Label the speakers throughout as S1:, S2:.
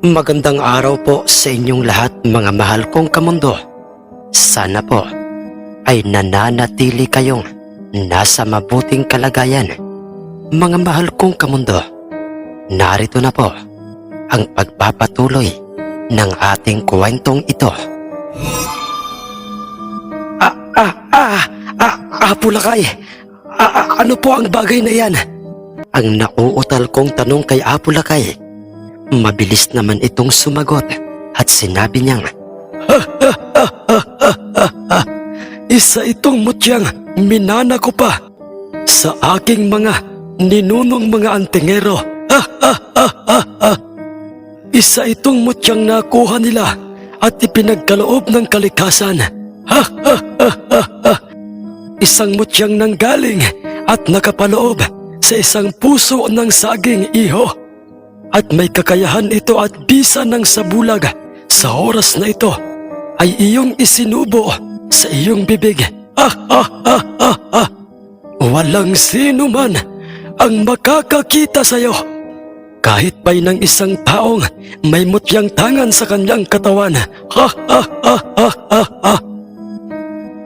S1: Magandang araw po sa inyong lahat mga mahal kong kamundo. Sana po ay nananatili kayong nasa mabuting kalagayan. Mga mahal kong kamundo, narito na po ang pagpapatuloy ng ating kwentong ito. Ah, ah, ah, ah, ah, ah, ah, ano po ang bagay na yan? Ang nauutal kong tanong kay Apulakay Mabilis naman itong sumagot at sinabi niyang, Isa itong mutyang minana ko pa sa aking mga ninunong mga antingero. Isa itong mutyang nakuha nila at ipinagkaloob ng kalikasan. Isang mutyang nanggaling at nakapaloob sa isang puso ng saging iho at may kakayahan ito at bisa ng sabulag sa oras na ito ay iyong isinubo sa iyong bibig. Ah, ah, ah, ah, ah. Walang sino man ang makakakita sa iyo. Kahit pa'y ng isang taong may mutyang tangan sa kanyang katawan. Ha, ha, ha, ha, ha, ha.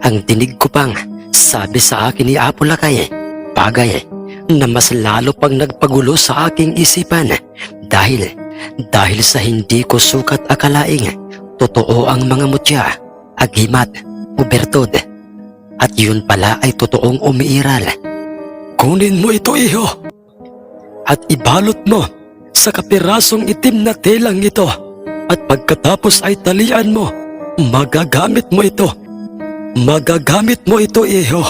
S1: Ang tinig ko pang sabi sa akin ni Apulakay, bagay na mas lalo pang nagpagulo sa aking isipan dahil dahil sa hindi ko sukat akalaing totoo ang mga mutya, agimat, pubertod at yun pala ay totoong umiiral. Kunin mo ito iho at ibalot mo sa kapirasong itim na telang ito at pagkatapos ay talian mo, magagamit mo ito. Magagamit mo ito iho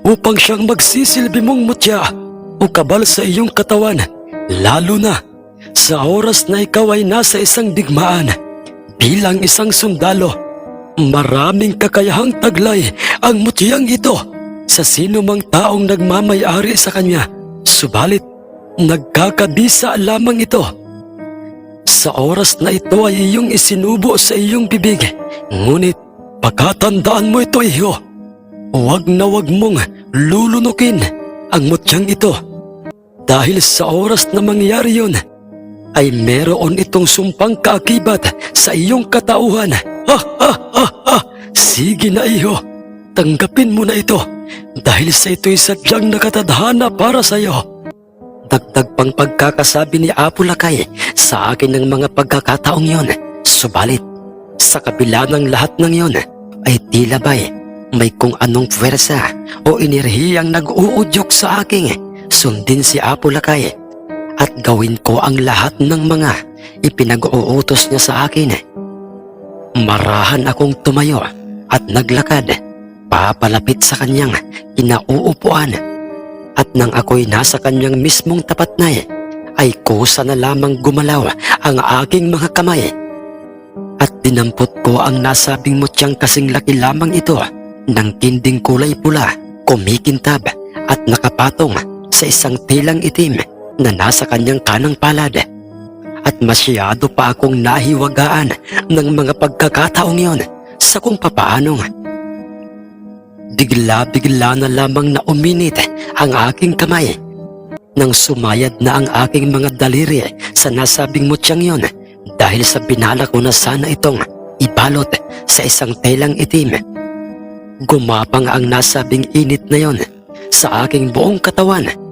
S1: upang siyang magsisilbi mong mutya o kabal sa iyong katawan, lalo na sa oras na ikaw ay nasa isang digmaan bilang isang sundalo. Maraming kakayahang taglay ang mutyang ito sa sino mang taong nagmamayari sa kanya. Subalit, nagkakabisa lamang ito. Sa oras na ito ay iyong isinubo sa iyong bibig. Ngunit, pagkatandaan mo ito iyo. Huwag na huwag mong lulunukin ang mutyang ito. Dahil sa oras na mangyari yun, ay meron itong sumpang kaakibat sa iyong katauhan. Ha ha ha ha! Sige na iyo, tanggapin mo na ito dahil sa ito'y sadyang nakatadhana para sa iyo. Dagdag pang pagkakasabi ni Apulakay sa akin ng mga pagkakataong yon. Subalit, sa kabila ng lahat ng yon, ay tila ba'y may kung anong pwersa o enerhiyang nag-uudyok sa aking sundin si Apulakay at gawin ko ang lahat ng mga ipinag-uutos niya sa akin. Marahan akong tumayo at naglakad papalapit sa kanyang kinauupuan at nang ako'y nasa kanyang mismong tapat na ay kusa na lamang gumalaw ang aking mga kamay. At dinampot ko ang nasabing mutyang kasing laki lamang ito ng kinding kulay pula, kumikintab at nakapatong sa isang tilang itim na nasa kanyang kanang palad. At masyado pa akong nahiwagaan ng mga pagkakataong yon sa kung papaanong. Bigla-bigla na lamang na uminit ang aking kamay nang sumayad na ang aking mga daliri sa nasabing mutyang yon dahil sa binala ko na sana itong ibalot sa isang telang itim. Gumapang ang nasabing init na yon sa aking buong katawan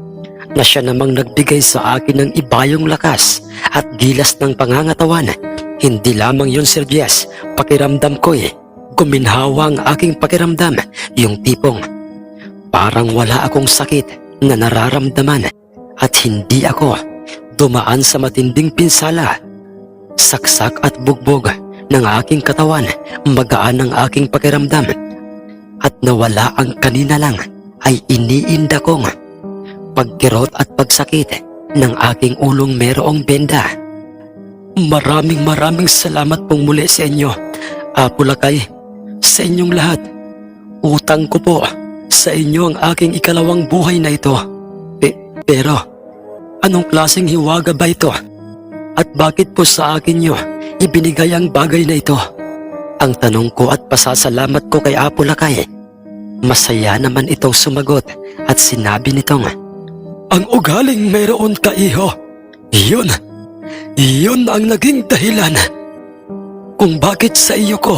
S1: na siya namang nagbigay sa akin ng ibayong lakas at gilas ng pangangatawan. Hindi lamang yun, Sir Bias, pakiramdam ko eh. Guminhawa ang aking pakiramdam, yung tipong parang wala akong sakit na nararamdaman at hindi ako dumaan sa matinding pinsala. Saksak at bugbog ng aking katawan, magaan ang aking pakiramdam at nawala ang kanina lang ay iniinda kong pagkirot at pagsakit ng aking ulong merong benda. Maraming maraming salamat pong muli sa inyo, Apulakay, sa inyong lahat. Utang ko po sa inyo ang aking ikalawang buhay na ito. Pe- pero, anong klaseng hiwaga ba ito? At bakit po sa akin nyo ibinigay ang bagay na ito? Ang tanong ko at pasasalamat ko kay Apulakay. Masaya naman itong sumagot at sinabi nitong, Ang ugaling mayroon ka iho. Yun, Iyon ang naging dahilan kung bakit sa iyo ko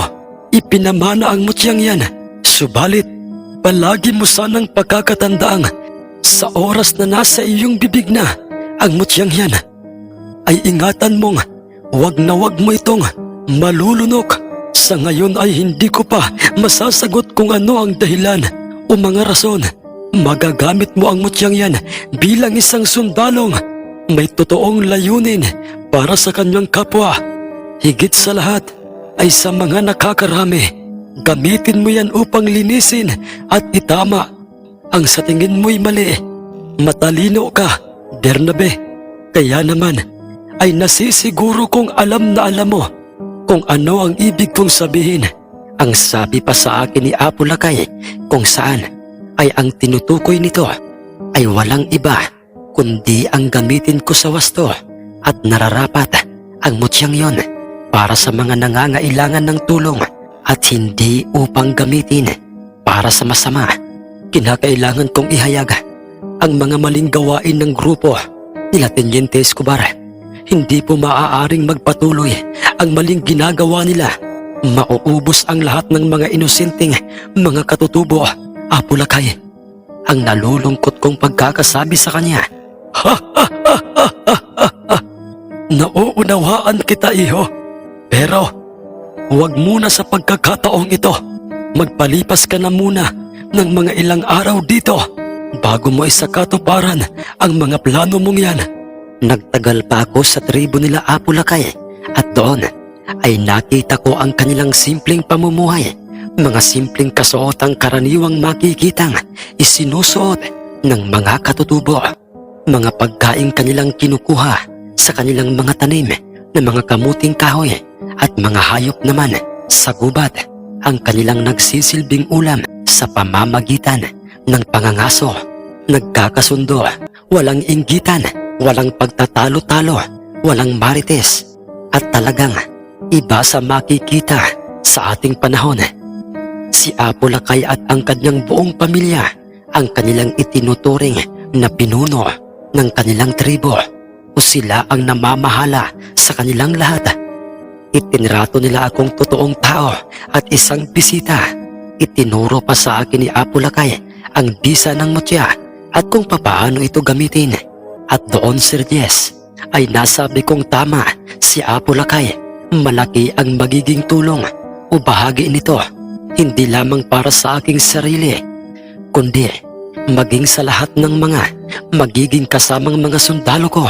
S1: ipinamana ang mutyang yan. Subalit, palagi mo sanang pagkakatandaang sa oras na nasa iyong bibig na ang mutyang yan ay ingatan mong wag na wag mo itong malulunok. Sa ngayon ay hindi ko pa masasagot kung ano ang dahilan o mga rason. Magagamit mo ang mutyang yan bilang isang sundalong may totoong layunin para sa kanyang kapwa. Higit sa lahat ay sa mga nakakarami. Gamitin mo yan upang linisin at itama ang sa tingin mo'y mali. Matalino ka, Bernabe. Kaya naman ay nasisiguro kong alam na alam mo kung ano ang ibig kong sabihin. Ang sabi pa sa akin ni Apo Lakay kung saan ay ang tinutukoy nito ay walang iba kundi ang gamitin ko sa wasto at nararapat ang mutyang yon para sa mga nangangailangan ng tulong at hindi upang gamitin para sa masama. Kinakailangan kong ihayag ang mga maling gawain ng grupo nila Teniente Escobar. Hindi po maaaring magpatuloy ang maling ginagawa nila. Mauubos ang lahat ng mga inosenteng mga katutubo, Apulakay. Ang nalulungkot kong pagkakasabi sa kanya. Nauunawaan kita, iho. Pero, huwag muna sa pagkakataong ito. Magpalipas ka na muna ng mga ilang araw dito bago mo isakatuparan ang mga plano mong yan. Nagtagal pa ako sa tribo nila Apulakay at doon ay nakita ko ang kanilang simpleng pamumuhay. Mga simpleng kasuotang karaniwang makikitang isinusuot ng mga katutubo. Mga pagkain kanilang kinukuha sa kanilang mga tanim na mga kamuting kahoy at mga hayop naman sa gubat ang kanilang nagsisilbing ulam sa pamamagitan ng pangangaso. Nagkakasundo, walang inggitan, walang pagtatalo-talo, walang marites, at talagang iba sa makikita sa ating panahon. Si Apo Lakay at ang kanyang buong pamilya ang kanilang itinuturing na pinuno ng kanilang tribo o sila ang namamahala sa kanilang lahat. Itinrato nila akong totoong tao at isang bisita. Itinuro pa sa akin ni Apo Lakay ang bisa ng mutya at kung papaano ito gamitin. At doon Sir Jess ay nasabi kong tama si Apo Lakay. Malaki ang magiging tulong o bahagi nito hindi lamang para sa aking sarili kundi maging sa lahat ng mga magiging kasamang mga sundalo ko.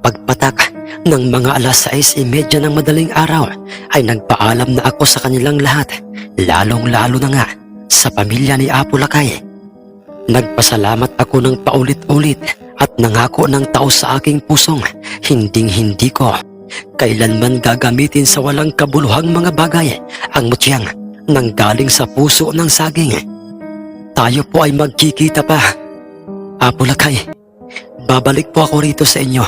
S1: Pagpatak ng mga alas 6.30 ng madaling araw ay nagpaalam na ako sa kanilang lahat, lalong-lalo na nga sa pamilya ni Apo Lakay. Nagpasalamat ako ng paulit-ulit at nangako ng tao sa aking pusong hinding-hindi ko kailanman gagamitin sa walang kabuluhang mga bagay ang mutyang nang galing sa puso ng saging. Tayo po ay magkikita pa. Apo Lakay, babalik po ako rito sa inyo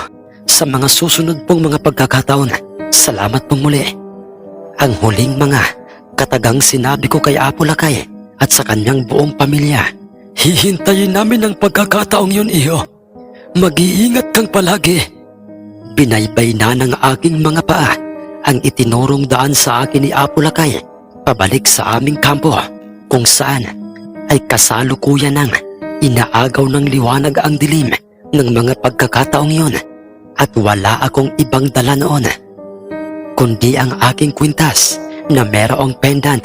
S1: sa mga susunod pong mga pagkakataon. Salamat pong muli. Ang huling mga katagang sinabi ko kay Apo Lakay at sa kanyang buong pamilya. Hihintayin namin ang pagkakataong yun, Iho. Mag-iingat kang palagi. Binaybay na ng aking mga paa ang itinurong daan sa akin ni Apo Lakay pabalik sa aming kampo kung saan ay kasalukuyan ng inaagaw ng liwanag ang dilim ng mga pagkakataong yon at wala akong ibang dala noon kundi ang aking kwintas na merong pendant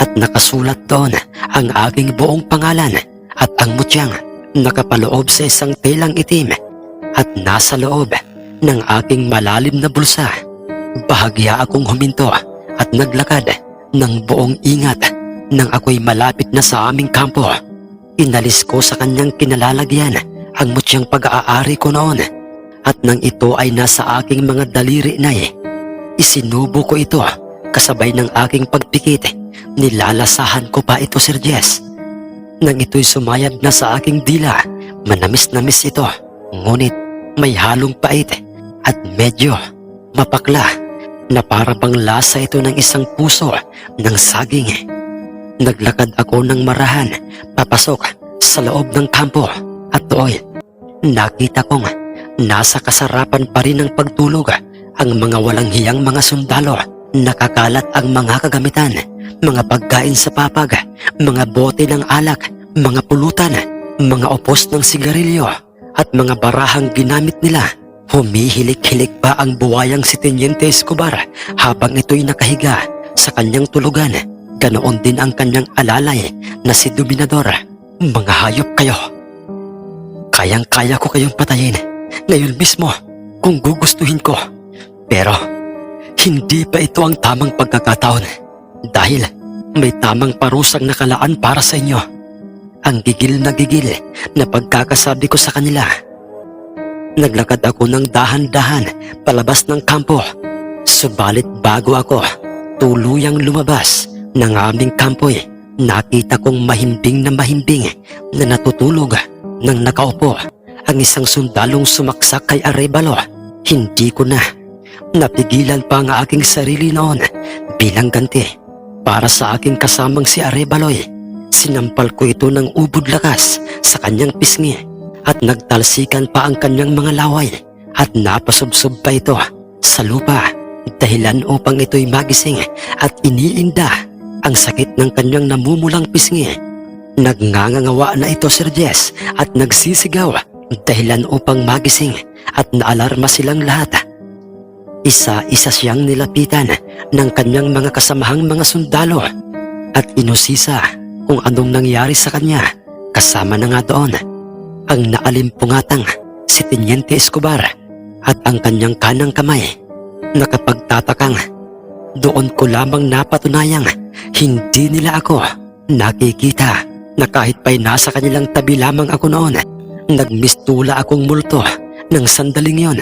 S1: at nakasulat doon ang aking buong pangalan at ang mutyang nakapaloob sa isang telang itim at nasa loob ng aking malalim na bulsa. Bahagya akong huminto at naglakad ng buong ingat nang ako'y malapit na sa aming kampo. Inalis ko sa kanyang kinalalagyan ang mutyang pag-aari ko noon at nang ito ay nasa aking mga daliri na eh, isinubo ko ito kasabay ng aking pagpikit. Nilalasahan ko pa ito, Sir Jess. Nang ito'y sumayad na sa aking dila, manamis-namis ito. Ngunit may halong pait at medyo mapakla na para bang lasa ito ng isang puso ng saging. Naglakad ako ng marahan papasok sa loob ng kampo at doon nakita kong
S2: Nasa kasarapan pa rin ng pagtulog ang mga walang hiyang mga sundalo. Nakakalat ang mga kagamitan, mga pagkain sa papag, mga bote ng alak, mga pulutan, mga opos ng sigarilyo, at mga barahang ginamit nila. Humihilik-hilik pa ang buwayang si Teniente Escobar habang ito'y nakahiga sa kanyang tulugan. Ganoon din ang kanyang alalay na si Dominador. Mga hayop kayo. Kayang-kaya ko kayong patayin ngayon mismo kung gugustuhin ko. Pero hindi pa ito ang tamang pagkakataon dahil may tamang parusang nakalaan para sa inyo. Ang gigil na gigil na pagkakasabi ko sa kanila. Naglakad ako ng dahan-dahan palabas ng kampo. Subalit bago ako tuluyang lumabas ng aming kampoy, nakita kong mahimbing na mahimbing na natutulog nang nakaupo ang isang sundalong sumaksak kay Arevalo. Hindi ko na napigilan pa ang aking sarili noon bilang ganti para sa aking kasamang si Arevaloy. Sinampal ko ito ng ubod lakas sa kanyang pisngi at nagtalsikan pa ang kanyang mga laway at napasubsob pa ito sa lupa dahilan upang ito'y magising at iniinda ang sakit ng kanyang namumulang pisngi. Nagngangangawa na ito Sir Jess at nagsisigaw dahilan upang magising at naalarma silang lahat. Isa-isa siyang nilapitan ng kanyang mga kasamahang mga sundalo at inusisa kung anong nangyari sa kanya kasama na nga doon ang naalimpungatang si Teniente Escobar at ang kanyang kanang kamay. Nakapagtatakang doon ko lamang napatunayang hindi nila ako nakikita na kahit pa'y nasa kanilang tabi lamang ako noon nagmistula akong multo ng sandaling yon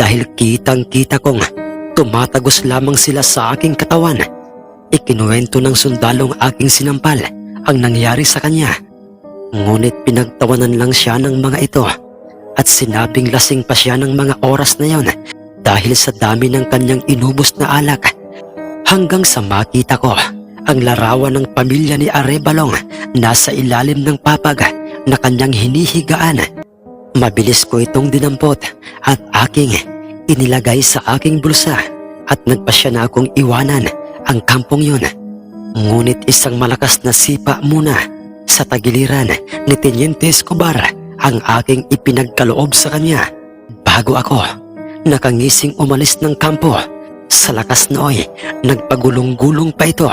S2: dahil kitang kita kong tumatagos lamang sila sa aking katawan. Ikinuwento ng sundalong aking sinampal ang nangyari sa kanya ngunit pinagtawanan lang siya ng mga ito at sinabing lasing pa siya ng mga oras na yon dahil sa dami ng kanyang inubos na alak hanggang sa makita ko ang larawan ng pamilya ni Arebalong nasa ilalim ng papag na kanyang hinihigaan. Mabilis ko itong dinampot at aking inilagay sa aking bulsa at nagpasya na akong iwanan ang kampong yun. Ngunit isang malakas na sipa muna sa tagiliran ni Teniente Escobar ang aking ipinagkaloob sa kanya bago ako nakangising umalis ng kampo. Sa lakas nooy, nagpagulong-gulong pa ito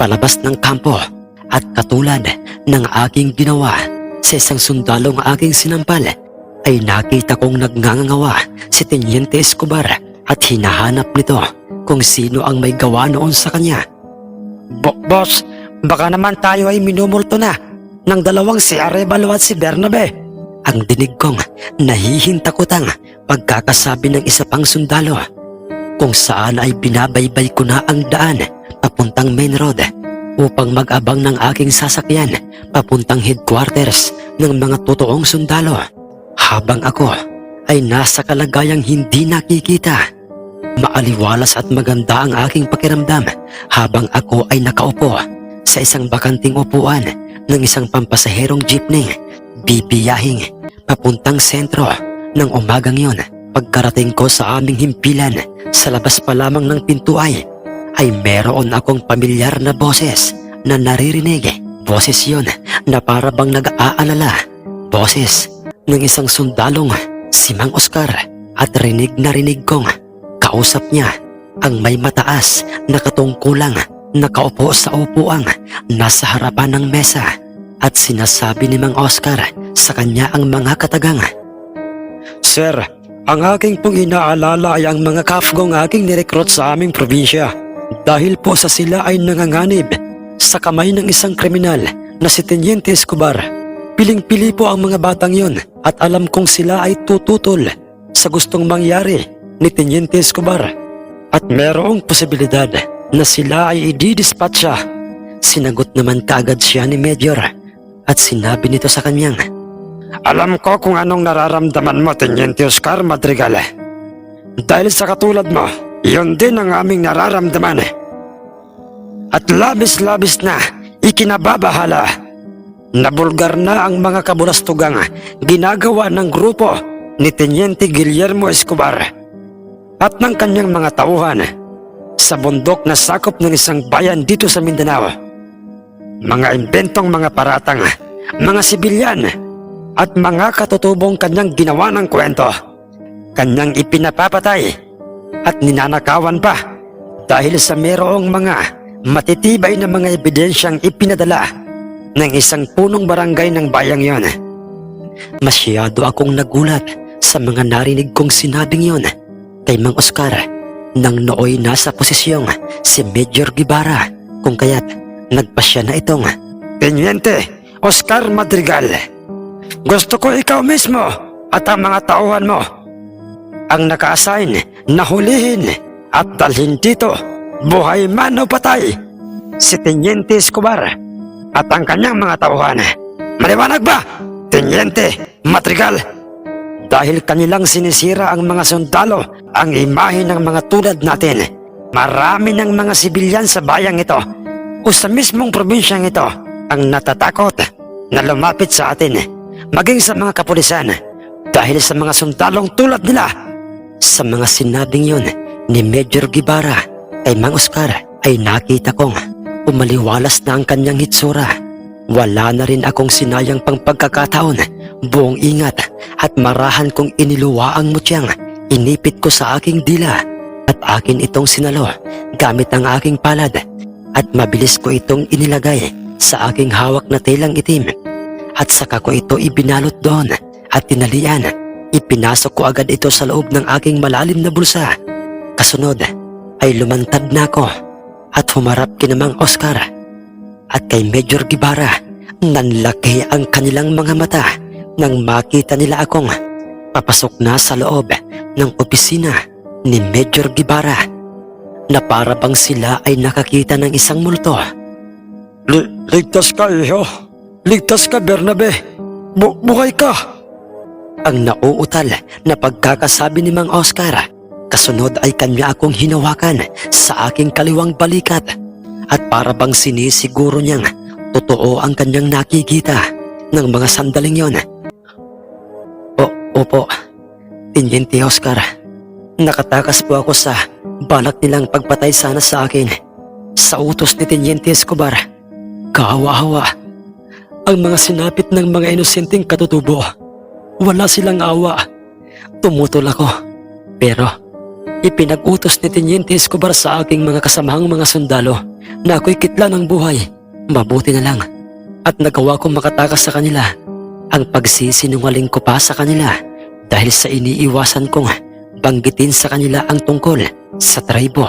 S2: palabas ng kampo at katulad ng aking ginawa sa isang sundalong aking sinampal ay nakita kong nagngangawa si Teniente Escobar at hinahanap nito kung sino ang may gawa noon sa kanya.
S1: Bo- boss, baka naman tayo ay minumulto na ng dalawang si Arevalo at si Bernabe.
S2: Ang dinig kong nahihintakotang pagkakasabi ng isa pang sundalo kung saan ay binabaybay ko na ang daan papuntang main road upang mag-abang ng aking sasakyan papuntang headquarters ng mga totoong sundalo habang ako ay nasa kalagayang hindi nakikita. Maaliwalas at maganda ang aking pakiramdam habang ako ay nakaupo sa isang bakanting upuan ng isang pampasaherong jeepney bibiyahing papuntang sentro ng umagang yon. Pagkarating ko sa aming himpilan sa labas pa lamang ng pinto ay ay meron akong pamilyar na boses na naririnig. Boses yon na para bang nag-aalala. Boses ng isang sundalong si Mang Oscar at rinig na rinig kong kausap niya ang may mataas na katungkulang nakaupo sa upuang nasa harapan ng mesa at sinasabi ni Mang Oscar sa kanya ang mga katagang.
S1: Sir, ang aking pong inaalala ay ang mga kafgong aking nirekrut sa aming probinsya. Dahil po sa sila ay nanganganib sa kamay ng isang kriminal na si Teniente Escobar. Piling-pili po ang mga batang yon at alam kong sila ay tututol sa gustong mangyari ni Teniente Escobar. At merong posibilidad na sila ay ididispatcha.
S2: Sinagot naman kaagad siya ni Major at sinabi nito sa kanyang,
S1: Alam ko kung anong nararamdaman mo, Teniente Oscar Madrigal. Dahil sa katulad mo, yun din ang aming nararamdaman. At labis-labis na ikinababahala na bulgar na ang mga kabulastugang ginagawa ng grupo ni Teniente Guillermo Escobar at ng kanyang mga tauhan sa bundok na sakop ng isang bayan dito sa Mindanao. Mga imbentong mga paratang, mga sibilyan, at mga katutubong kanyang ginawa ng kwento. Kanyang ipinapapatay at ninanakawan pa dahil sa merong mga matitibay na mga ebidensyang ipinadala ng isang punong barangay ng bayang yon.
S2: Masyado akong nagulat sa mga narinig kong sinabing yon kay Mang Oscar nang nooy nasa posisyong si Major Gibara kung kaya't nagpasya na itong
S1: Teniente Oscar Madrigal, gusto ko ikaw mismo at ang mga tauhan mo ang naka-assign na hulihin at dalhin dito buhay man o patay si Teniente Escobar at ang kanyang mga tauhan. Maliwanag ba, Teniente Madrigal? Dahil kanilang sinisira ang mga sundalo ang imahe ng mga tulad natin. Marami ng mga sibilyan sa bayang ito o sa mismong probinsyang ito ang natatakot na lumapit sa atin maging sa mga kapulisan dahil sa mga sundalong tulad nila.
S2: Sa mga sinabing yon ni Major Gibara kay Mang Oscar ay nakita kong umaliwalas na ang kanyang hitsura. Wala na rin akong sinayang pang pagkakataon, buong ingat at marahan kong iniluwa ang mutyang. Inipit ko sa aking dila at akin itong sinalo gamit ang aking palad at mabilis ko itong inilagay sa aking hawak na telang itim at saka ko ito ibinalot doon at tinalian. Ipinasok ko agad ito sa loob ng aking malalim na bulsa. Kasunod ay lumantad na ako at humarap kina Mang Oscar at kay Major Gibara. Nanlaki ang kanilang mga mata nang makita nila akong papasok na sa loob ng opisina ni Major Gibara na para bang sila ay nakakita ng isang multo.
S1: Li- ligtas ka, iho. Ligtas ka, Bernabe. Bu- buhay ka.
S2: Ang nauutal na pagkakasabi ni Mang Oscar, kasunod ay kanya akong hinawakan sa aking kaliwang balikat at para bang sinisiguro niyang totoo ang kanyang nakikita ng mga sandaling yon. Opo, Tiniente Oscar, nakatakas po ako sa balak nilang pagpatay sana sa akin sa utos ni Tiniente Escobar. Kahawa-hawa, ang mga sinapit ng mga inosenteng katutubo. Wala silang awa. Tumutol ako. Pero, ipinag-utos ni Teniente Escobar sa aking mga kasamahang mga sundalo na ako'y kitla ng buhay. Mabuti na lang. At nagawa kong makatakas sa kanila. Ang pagsisinungaling ko pa sa kanila dahil sa iniiwasan kong banggitin sa kanila ang tungkol sa tribo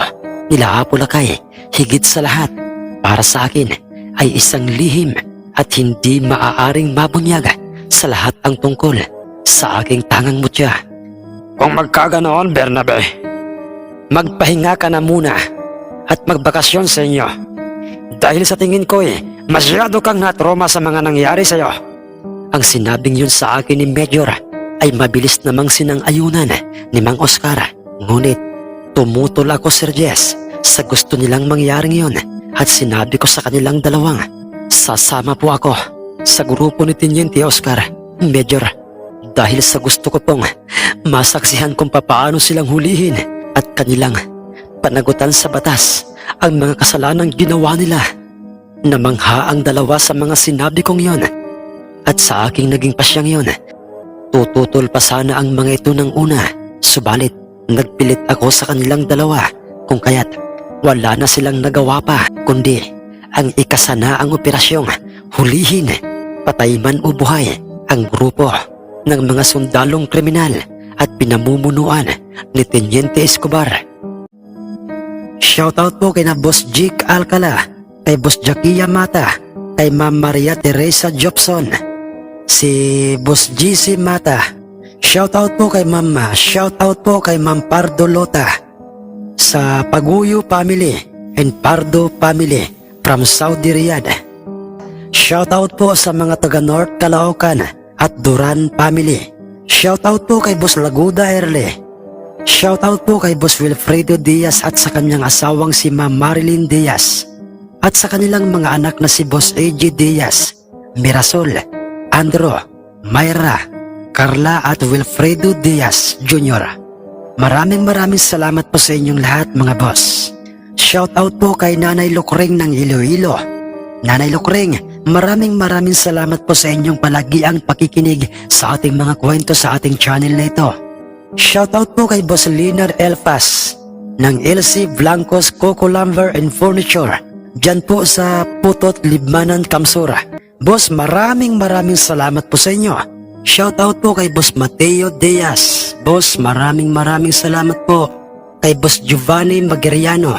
S2: nila Apulakay higit sa lahat para sa akin ay isang lihim at hindi maaaring mabunyag sa lahat ang tungkol sa aking tangang mutya.
S1: Kung magkaganoon, Bernabe, magpahinga ka na muna at magbakasyon sa inyo. Dahil sa tingin ko eh, masyado kang natroma sa mga nangyari sa'yo.
S2: Ang sinabing yun sa akin ni Major ay mabilis namang sinang-ayunan ni Mang Oscar. Ngunit tumutol ako Sir Jess sa gusto nilang mangyaring yun at sinabi ko sa kanilang dalawang sasama po ako sa grupo ni Tiniente Oscar, Major. Dahil sa gusto ko pong masaksihan kung papaano silang hulihin at kanilang panagutan sa batas ang mga kasalanang ginawa nila. Namangha ang dalawa sa mga sinabi kong yon at sa aking naging pasyang yon. Tututol pa sana ang mga ito ng una, subalit nagpilit ako sa kanilang dalawa. Kung kaya't wala na silang nagawa pa kundi ang ikasana ang operasyong hulihin, patay man o buhay ang grupo ng mga sundalong kriminal at pinamumunuan ni Teniente Escobar. Shoutout po kay na Boss Jake Alcala, kay Boss Jackie Mata, kay Ma'am Maria Teresa Jobson, si Boss GC Mata. Shoutout po kay Ma'am, shoutout po kay Ma'am Pardo Lota sa Paguyo Family and Pardo Family from Saudi Riyadh. Shoutout po sa mga taga North Caloocan at Duran Family. Shoutout po kay Boss Laguda Erle. Shoutout po kay Boss Wilfredo Diaz at sa kanyang asawang si Ma'am Marilyn Diaz. At sa kanilang mga anak na si Boss AJ Diaz, Mirasol, Andro, Myra, Carla at Wilfredo Diaz Jr. Maraming maraming salamat po sa inyong lahat mga boss. Shoutout po kay Nanay Lukring ng Iloilo. Nanay Lukring, maraming maraming salamat po sa inyong palagiang pakikinig sa ating mga kwento sa ating channel na ito. Shoutout po kay Boss Leonard Elfas ng LC Blancos Coco Lumber and Furniture dyan po sa Putot, Libmanan, Kamsura. Boss, maraming maraming salamat po sa inyo. Shoutout po kay Boss Mateo Diaz. Boss, maraming maraming salamat po kay Boss Giovanni Magariano,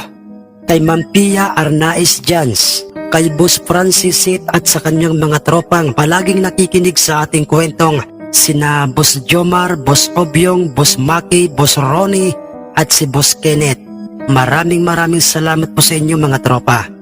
S2: kay Ma'am Pia Arnaiz Jans, kay Boss Francis Sit at sa kanyang mga tropang palaging nakikinig sa ating kwentong sina Boss Jomar, Boss Obyong, Boss Maki, Boss Ronnie at si Boss Kenneth. Maraming maraming salamat po sa inyo mga tropa.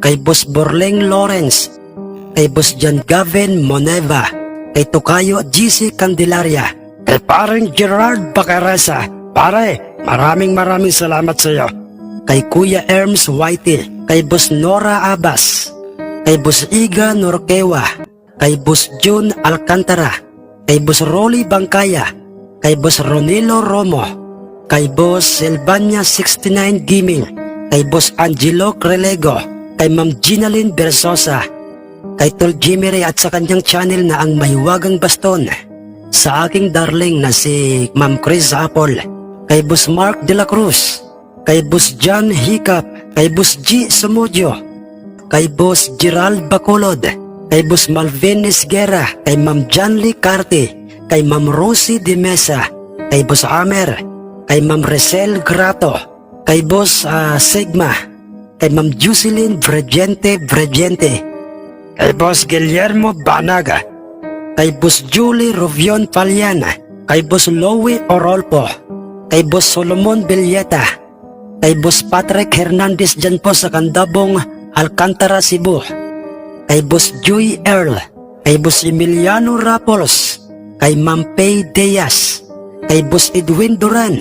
S2: kay Boss Borleng Lawrence, kay Boss John Gavin Moneva, kay Tokayo GC Candelaria, kay parang Gerard Bacaresa. Pare, maraming maraming salamat sa iyo. Kay Kuya Erms Whitey, kay Boss Nora Abbas, kay Boss Iga Norquewa, kay Boss June Alcantara, kay Boss Rolly Bangkaya, kay Boss Ronilo Romo, kay Boss Silvania 69 Gaming, kay Boss Angelo Crelego, kay Ma'am Ginalyn Bersosa, kay Tol Jimmy Ray at sa kanyang channel na ang Mahiwagang Baston, sa aking darling na si Ma'am Chris Apple, kay Boss Mark De La Cruz, kay Boss John Hiccup, kay Boss G. Sumudio, kay Boss Gerald Bacolod, kay Boss Malvin Esguera, kay Ma'am Janly Carte, kay Ma'am Rosie De Mesa, kay Boss Amer, kay Ma'am Resel Grato, kay Boss ah, Sigma, kay Ma'am Jocelyn Bregente Bregente, kay Boss Guillermo Banaga, kay Boss Julie Rovion Paliana, kay Boss Lowy Orolpo, kay Boss Solomon Villeta, kay Boss Patrick Hernandez dyan po sa Kandabong, Alcantara, Cebu, kay Boss Joy Earl, kay Boss Emiliano Rapols, kay Ma'am Pay Diaz, kay Boss Edwin Duran,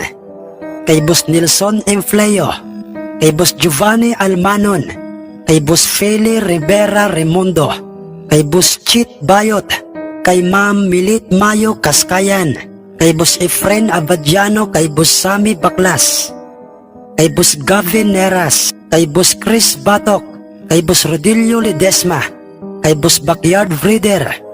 S2: kay Boss Nelson Enfleo, kay Boss Giovanni Almanon, kay Boss Feli Rivera Remundo, kay Boss Chit Bayot, kay Ma'am Milit Mayo Kaskayan, kay Boss Efren Abadiano, kay Boss Sami Baklas, kay Boss Gavin Neras, kay Boss Chris Batok, kay Boss Rodilio Ledesma, kay Boss Backyard Breeder,